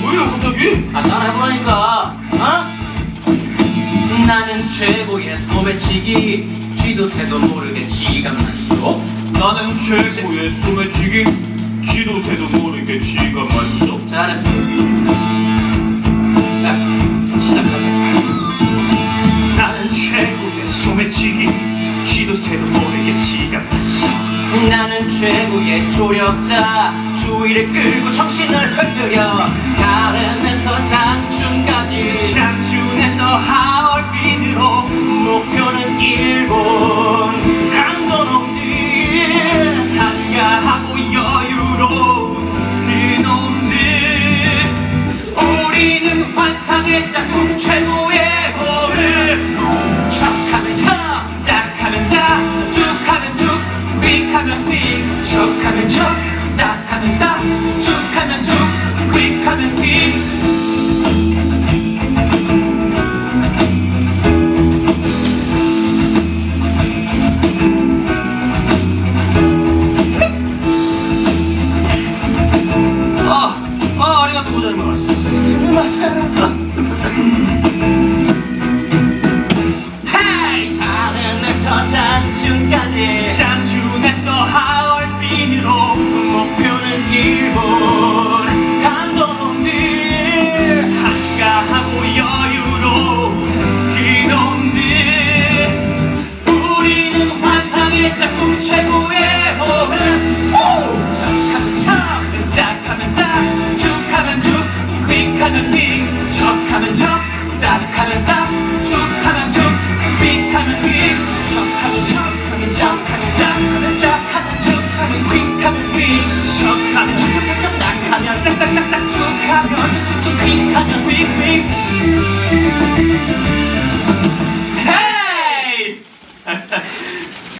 뭐예요 갑자기? 아 따라해보라니까. 어? 나는 최고의 소매치기. 쥐도 새도 모르게 지갑만 써 나는 최고의 소매치기. 쥐도 새도 모르게 지갑만 써 잘했어. 자 시작하자. 나는 최고의 소매치기. 쥐도 새도 모르게 지갑만 써 나는 최고의 조력자. 주위를 끌고 정신을 흐트려. 가른에서 장춘까지. 장춘에서 하얼빈으로 목표는 일본. 강도놈들 한가하고 여유로운 그놈들. 우리는 환상의 짝꿍 최고 the pink kind of big, big.